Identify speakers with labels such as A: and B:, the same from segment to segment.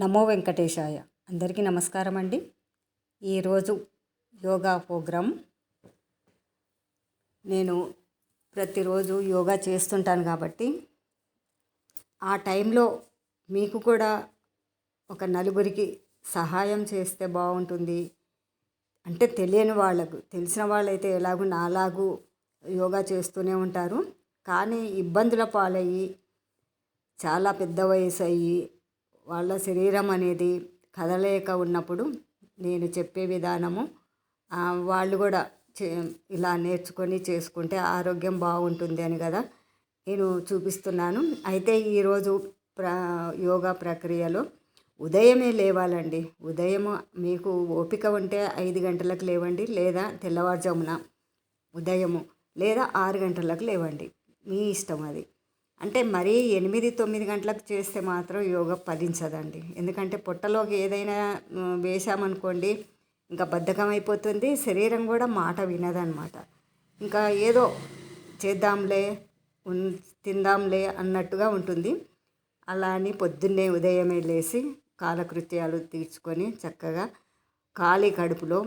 A: నమో వెంకటేశాయ. అందరికీ నమస్కారం అండి ఈరోజు యోగా ప్రోగ్రాం. నేను ప్రతిరోజు యోగా చేస్తుంటాను కాబట్టి ఆ టైంలో మీకు కూడా ఒక నలుగురికి సహాయం చేస్తే బాగుంటుంది. అంటే తెలియని వాళ్ళకు తెలిసిన వాళ్ళైతే ఎలాగూ నాలాగూ యోగా చేస్తూనే ఉంటారు. కానీ ఇబ్బందుల పాలయ్యి చాలా పెద్ద వయసు అయ్యి వాళ్ళ శరీరం అనేది కదలేక ఉన్నప్పుడు నేను చెప్పే విధానము వాళ్ళు కూడా చే ఇలా నేర్చుకొని చేసుకుంటే ఆరోగ్యం బాగుంటుంది అని కదా నేను చూపిస్తున్నాను. అయితే ఈరోజు ప్ర యోగా ప్రక్రియలో ఉదయమే లేవాలండి. ఉదయం మీకు ఓపిక ఉంటే ఐదు గంటలకు లేవండి లేదా తెల్లవారుజామున ఉదయము లేదా ఆరు గంటలకు లేవండి. మీ ఇష్టం అది. అంటే మరీ ఎనిమిది తొమ్మిది గంటలకు చేస్తే మాత్రం యోగా ఫలించదండి ఎందుకంటే పొట్టలోకి ఏదైనా వేసామనుకోండి ఇంకా బద్ధకం అయిపోతుంది శరీరం కూడా మాట వినదనమాట. ఇంకా ఏదో చేద్దాంలే ఉన్ తిందాంలే అన్నట్టుగా ఉంటుంది. అలా అని పొద్దున్నే ఉదయమే లేచి కాలకృత్యాలు తీర్చుకొని చక్కగా ఖాళీ కడుపులో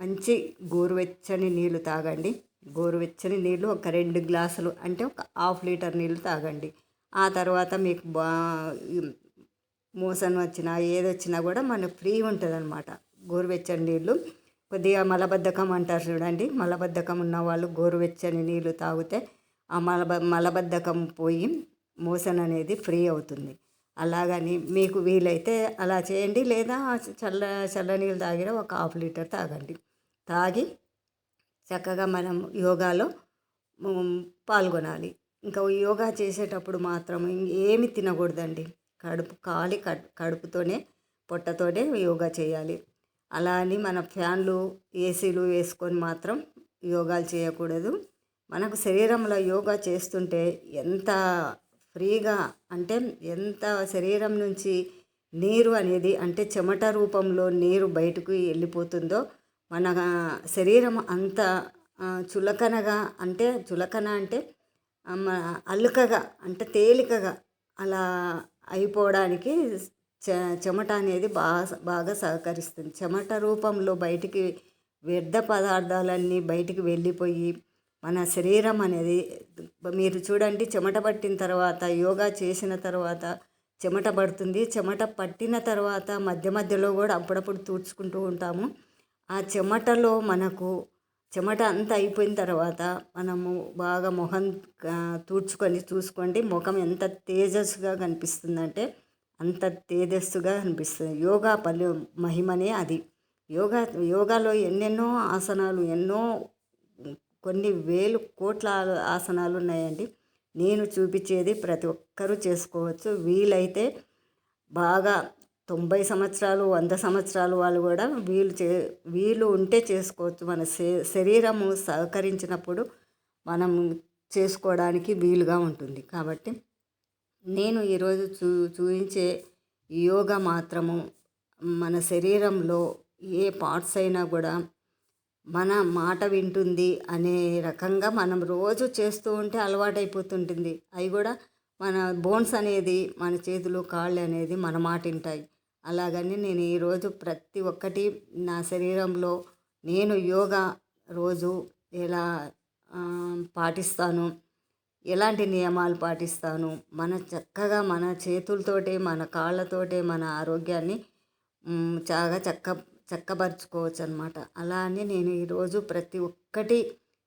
A: మంచి గోరువెచ్చని నీళ్ళు తాగండి. గోరువెచ్చని నీళ్ళు ఒక రెండు గ్లాసులు అంటే ఒక హాఫ్ లీటర్ నీళ్ళు తాగండి. ఆ తర్వాత మీకు బా మోసం వచ్చినా ఏది వచ్చినా కూడా మనకు ఫ్రీ ఉంటుంది అనమాట గోరువెచ్చని నీళ్ళు కొద్దిగా మలబద్ధకం అంటారు చూడండి. మలబద్ధకం ఉన్న వాళ్ళు గోరువెచ్చని నీళ్ళు తాగితే ఆ మలబ మలబద్ధకం పోయి మోసన్ అనేది ఫ్రీ అవుతుంది. అలాగని మీకు వీలైతే అలా చేయండి లేదా చల్ల చల్ల నీళ్ళు తాగిన ఒక హాఫ్ లీటర్ తాగండి. తాగి చక్కగా మనం యోగాలో పాల్గొనాలి. ఇంకా యోగా చేసేటప్పుడు మాత్రం ఏమి తినకూడదండి. కడుపు ఖాళీ కడు- కడుపుతోనే పొట్టతోనే యోగా చేయాలి. అలా అని మన ఫ్యాన్లు ఏసీలు వేసుకొని మాత్రం యోగాలు చేయకూడదు. మనకు శరీరంలో యోగా చేస్తుంటే ఎంత ఫ్రీగా అంటే ఎంత శరీరం నుంచి నీరు అనేది అంటే చెమట రూపంలో నీరు బయటకు వెళ్ళిపోతుందో మన శరీరం అంత చులకనగా అంటే చులకన అంటే అల్లుకగా అంటే తేలికగా అలా అయిపోవడానికి చె చెమట అనేది బాగా బాగా సహకరిస్తుంది. చెమట రూపంలో బయటికి వ్యర్థ పదార్థాలన్నీ బయటికి వెళ్ళిపోయి మన శరీరం అనేది మీరు చూడండి చెమట పట్టిన తర్వాత యోగా చేసిన తర్వాత చెమట పడుతుంది. చెమట పట్టిన తర్వాత మధ్య మధ్యలో కూడా అప్పుడప్పుడు తూడ్చుకుంటూ ఉంటాము. ఆ చెమటలో మనకు చెమట అంతా అయిపోయిన తర్వాత మనము బాగా మొహం ఆ, తూడ్చుకొని చూసుకోండి. ముఖం ఎంత తేజస్సుగా కనిపిస్తుందంటే అంత తేజస్సుగా కనిపిస్తుంది యోగా పలు మహిమనే అది. యోగా యోగాలో ఎన్నెన్నో ఆసనాలు ఎన్నో కొన్ని వేలు కోట్ల ఆసనాలు ఉన్నాయండి. నేను చూపించేది ప్రతి ఒక్కరూ చేసుకోవచ్చు. వీలైతే బాగా తొంభై సంవత్సరాలు వంద సంవత్సరాలు వాళ్ళు కూడా వీలు చే వీలు ఉంటే చేసుకోవచ్చు. మన శే- శరీరము సహకరించినప్పుడు మనం చేసుకోవడానికి వీలుగా ఉంటుంది. కాబట్టి నేను ఈరోజు చూ చూపించే యోగా మాత్రము మన శరీరంలో ఏ పార్ట్స్ అయినా కూడా మన మాట వింటుంది అనే రకంగా మనం రోజు చేస్తూ ఉంటే అలవాటైపోతుంటుంది. అవి కూడా మన బోన్స్ అనేది మన చేతులు కాళ్ళు అనేది మన మాట వింటాయి. అలాగని నేను ఈరోజు ప్రతి ఒక్కటి నా శరీరంలో నేను యోగా రోజు ఎలా పాటిస్తాను ఎలాంటి నియమాలు పాటిస్తాను మన చక్కగా మన చేతులతోటి మన కాళ్ళతోటి మన ఆరోగ్యాన్ని చాలా చక్క చక్కపరుచుకోవచ్చు అనమాట అలా అని నేను ఈరోజు ప్రతి ఒక్కటి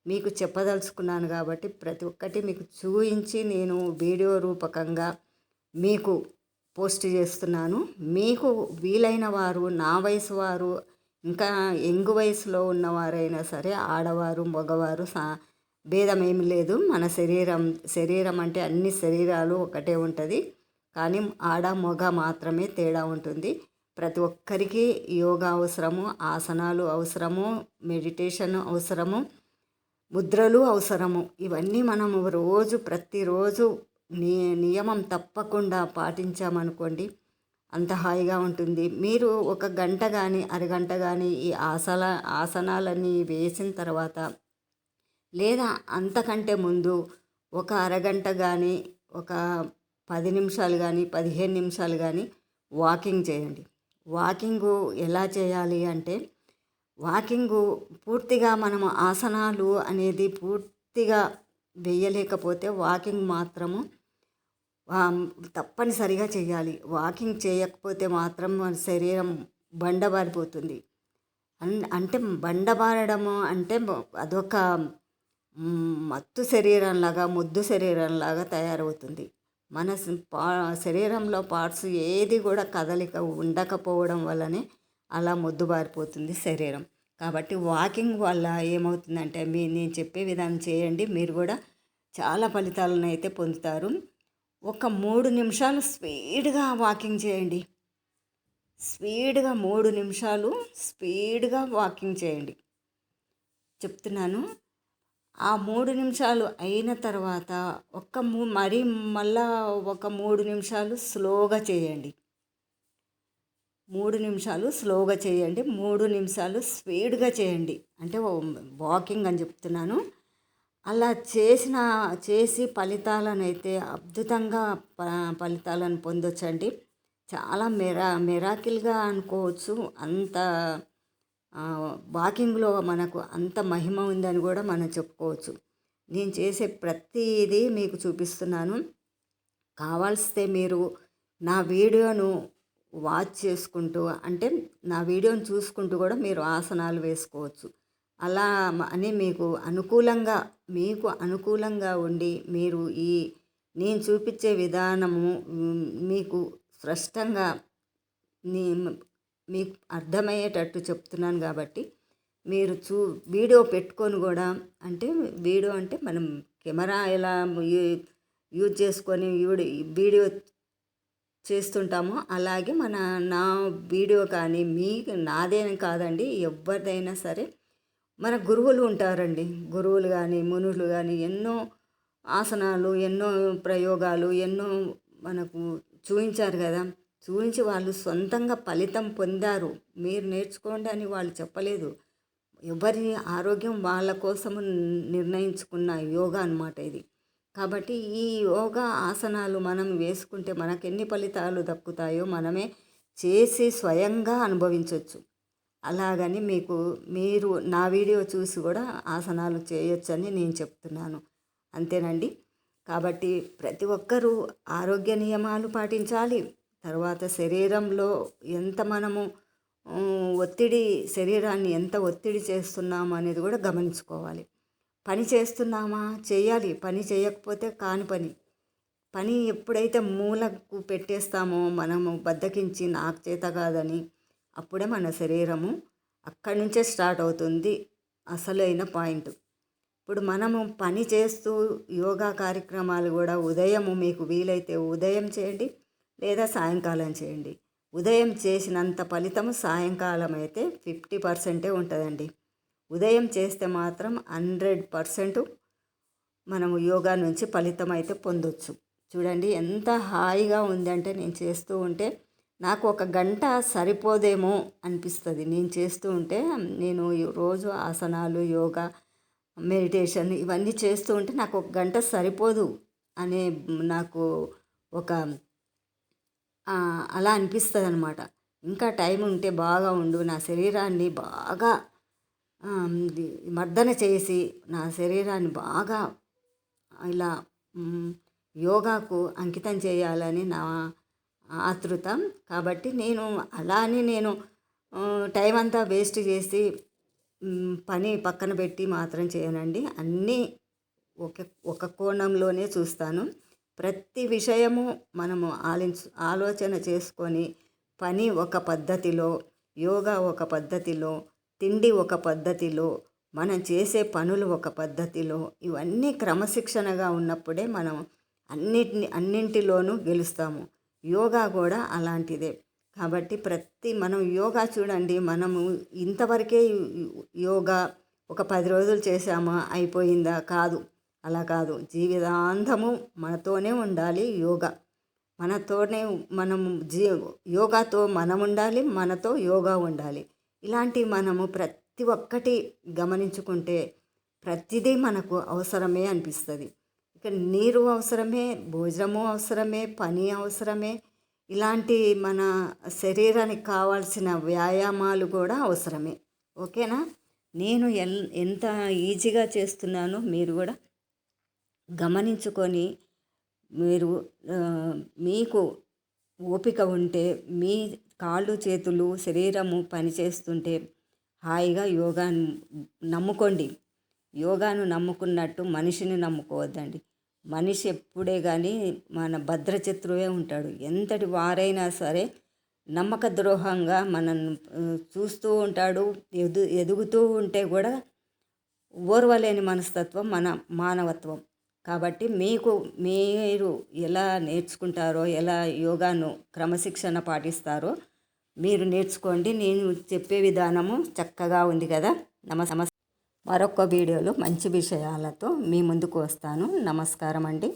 A: మీకు చెప్పదలుచుకున్నాను కాబట్టి ప్రతి ఒక్కటి మీకు చూపించి నేను వీడియో రూపకంగా మీకు పోస్ట్ చేస్తున్నాను. మీకు వీలైన వారు నా వయసు వారు ఇంకా యంగ్ వయసులో ఉన్నవారైనా సరే ఆడవారు మగవారు సా భేదం ఏమి లేదు. మన శరీరం శరీరం అంటే అన్ని శరీరాలు ఒకటే ఉంటుంది. కానీ ఆడ మగ మాత్రమే తేడా ఉంటుంది. ప్రతి ఒక్కరికి యోగా అవసరము ఆసనాలు అవసరము మెడిటేషన్ అవసరము ముద్రలు అవసరము. ఇవన్నీ మనము రోజు ప్రతిరోజు ని నియమం తప్పకుండా పాటించామనుకోండి అంత హాయిగా ఉంటుంది. మీరు ఒక గంట కానీ అరగంట కానీ ఈ ఆసన ఆసనాలన్నీ వేసిన తర్వాత లేదా అంతకంటే ముందు ఒక అరగంట కానీ ఒక పది నిమిషాలు కానీ పదిహేను నిమిషాలు కానీ వాకింగ్ చేయండి. వాకింగు ఎలా చేయాలి అంటే వాకింగు పూర్తిగా మనము ఆసనాలు అనేది పూర్తిగా వేయలేకపోతే వాకింగ్ మాత్రము తప్పనిసరిగా చేయాలి వాకింగ్ చేయకపోతే మాత్రం మన శరీరం బండబారిపోతుంది. అంటే బండబారడము అంటే అదొక మత్తు శరీరంలాగా ముద్దు శరీరంలాగా తయారవుతుంది. మన పా శరీరంలో పార్ట్స్ ఏది కూడా కదలిక ఉండకపోవడం వల్లనే అలా ముద్దుబారిపోతుంది శరీరం. కాబట్టి వాకింగ్ వల్ల ఏమవుతుందంటే మీ నేను చెప్పే విధానం చేయండి. మీరు కూడా చాలా ఫలితాలను అయితే పొందుతారు. ఒక మూడు నిమిషాలు స్పీడ్గా వాకింగ్ చేయండి. స్పీడ్గా మూడు నిమిషాలు స్పీడ్గా వాకింగ్ చేయండి. చెప్తున్నాను. ఆ మూడు నిమిషాలు అయిన తర్వాత ఒక్క మరీ మళ్ళా ఒక మూడు నిమిషాలు స్లోగా చేయండి. మూడు నిమిషాలు స్లోగా చేయండి. మూడు నిమిషాలు స్పీడ్గా చేయండి. అంటే వాకింగ్ అని చెప్తున్నాను. అలా చేసిన చేసి ఫలితాలను అయితే అద్భుతంగా ప ఫలితాలను పొందొచ్చండి. చాలా మెరా మెరాకిల్గా అనుకోవచ్చు. అంత వాకింగ్లో మనకు అంత మహిమ ఉందని కూడా మనం చెప్పుకోవచ్చు. నేను చేసే ప్రతిదీ మీకు చూపిస్తున్నాను. కావాల్స్తే మీరు నా వీడియోను వాచ్ చేసుకుంటూ అంటే నా వీడియోను చూసుకుంటూ కూడా మీరు ఆసనాలు వేసుకోవచ్చు. అలా అని మీకు అనుకూలంగా మీకు అనుకూలంగా ఉండి మీరు ఈ నేను చూపించే విధానము మీకు స్పష్టంగా మీకు అర్థమయ్యేటట్టు చెప్తున్నాను కాబట్టి మీరు చూ వీడియో పెట్టుకొని కూడా అంటే వీడియో అంటే మనం కెమెరా ఎలా యూజ్ చేసుకొని వీడియో చేస్తుంటామో అలాగే మన నా వీడియో కానీ మీకు నాదేం కాదండి ఎవరిదైనా సరే మన గురువులు ఉంటారండి. గురువులు కానీ మునులు కానీ ఎన్నో ఆసనాలు ఎన్నో ప్రయోగాలు ఎన్నో మనకు చూపించారు కదా. చూపించి వాళ్ళు సొంతంగా ఫలితం పొందారు. మీరు నేర్చుకోండి అని వాళ్ళు చెప్పలేదు. ఎవరి ఆరోగ్యం వాళ్ళ కోసం నిర్ణయించుకున్న యోగా అనమాట ఇది. కాబట్టి ఈ యోగా ఆసనాలు మనం వేసుకుంటే మనకు ఎన్ని ఫలితాలు దక్కుతాయో మనమే చేసి స్వయంగా అనుభవించవచ్చు అలాగని మీకు మీరు నా వీడియో చూసి కూడా ఆసనాలు చేయొచ్చని నేను చెప్తున్నాను. అంతేనండి? కాబట్టి ప్రతి ఒక్కరూ ఆరోగ్య నియమాలు పాటించాలి. తర్వాత శరీరంలో ఎంత మనము ఒత్తిడి శరీరాన్ని ఎంత ఒత్తిడి చేస్తున్నాము అనేది కూడా గమనించుకోవాలి. పని చేస్తున్నామా? చేయాలి. పని చేయకపోతే కాని పని. పని ఎప్పుడైతే మూలకు పెట్టేస్తామో మనము బద్దకించి నాకు చేత కాదని అప్పుడే మన శరీరము అక్కడి నుంచే స్టార్ట్ అవుతుంది అసలైన పాయింట్. ఇప్పుడు మనము పని చేస్తూ యోగా కార్యక్రమాలు కూడా ఉదయము మీకు వీలైతే ఉదయం చేయండి లేదా సాయంకాలం చేయండి. ఉదయం చేసినంత ఫలితం సాయంకాలం అయితే ఫిఫ్టీ పర్సెంటే ఉంటుందండి. ఉదయం చేస్తే మాత్రం హండ్రెడ్ పర్సెంట్ మనము యోగా నుంచి ఫలితం అయితే పొందొచ్చు. చూడండి ఎంత హాయిగా ఉందంటే నేను చేస్తూ ఉంటే నాకు ఒక గంట సరిపోదేమో అనిపిస్తుంది. నేను చేస్తూ ఉంటే నేను రోజు ఆసనాలు యోగా మెడిటేషన్ ఇవన్నీ చేస్తూ ఉంటే నాకు ఒక గంట సరిపోదు అనే నాకు ఒక అలా అనిపిస్తుంది అనమాట ఇంకా టైం ఉంటే బాగా ఉండు నా శరీరాన్ని బాగా మర్దన చేసి నా శరీరాన్ని బాగా ఇలా యోగాకు అంకితం చేయాలని నా ఆతృత. కాబట్టి నేను అలా అని నేను టైం అంతా వేస్ట్ చేసి పని పక్కన పెట్టి మాత్రం చేయనండి. అన్నీ ఒక ఒక కోణంలోనే చూస్తాను. ప్రతి విషయము మనము ఆలోచ ఆలోచన చేసుకొని పని ఒక పద్ధతిలో యోగా ఒక పద్ధతిలో తిండి ఒక పద్ధతిలో మనం చేసే పనులు ఒక పద్ధతిలో ఇవన్నీ క్రమశిక్షణగా ఉన్నప్పుడే మనం అన్నిటిని అన్నింటిలోనూ గెలుస్తాము. యోగా కూడా అలాంటిదే. కాబట్టి ప్రతి మనం యోగా చూడండి మనము ఇంతవరకే యోగా ఒక పది రోజులు చేసామా అయిపోయిందా? కాదు. అలా కాదు. జీవితాంతము మనతోనే ఉండాలి యోగా. మనతోనే మనం జీ యోగాతో మనం ఉండాలి మనతో యోగా ఉండాలి. ఇలాంటి మనము ప్రతి ఒక్కటి గమనించుకుంటే ప్రతిదీ మనకు అవసరమే అనిపిస్తుంది. ఇక నీరు అవసరమే భోజనము అవసరమే పని అవసరమే. ఇలాంటి మన శరీరానికి కావాల్సిన వ్యాయామాలు కూడా అవసరమే. ఓకేనా? నేను ఎల్ ఎంత ఈజీగా చేస్తున్నానో మీరు కూడా గమనించుకొని మీరు మీకు ఓపిక ఉంటే మీ కాళ్ళు చేతులు శరీరము పనిచేస్తుంటే హాయిగా యోగాను నమ్ముకోండి. యోగాను నమ్ముకున్నట్టు మనిషిని నమ్ముకోవద్దండి. మనిషి ఎప్పుడే కానీ మన భద్రశత్రువే ఉంటాడు. ఎంతటి వారైనా సరే నమ్మక ద్రోహంగా మనల్ని చూస్తూ ఉంటాడు ఎదు ఎదుగుతూ ఉంటే కూడా ఓర్వలేని మనస్తత్వం మన మానవత్వం. కాబట్టి మీకు మీరు ఎలా నేర్చుకుంటారో ఎలా యోగాను క్రమశిక్షణ పాటిస్తారో మీరు నేర్చుకోండి. నేను చెప్పే విధానము చక్కగా ఉంది కదా. నమ మరొక వీడియోలో మంచి విషయాలతో మీ ముందుకు వస్తాను. నమస్కారం అండి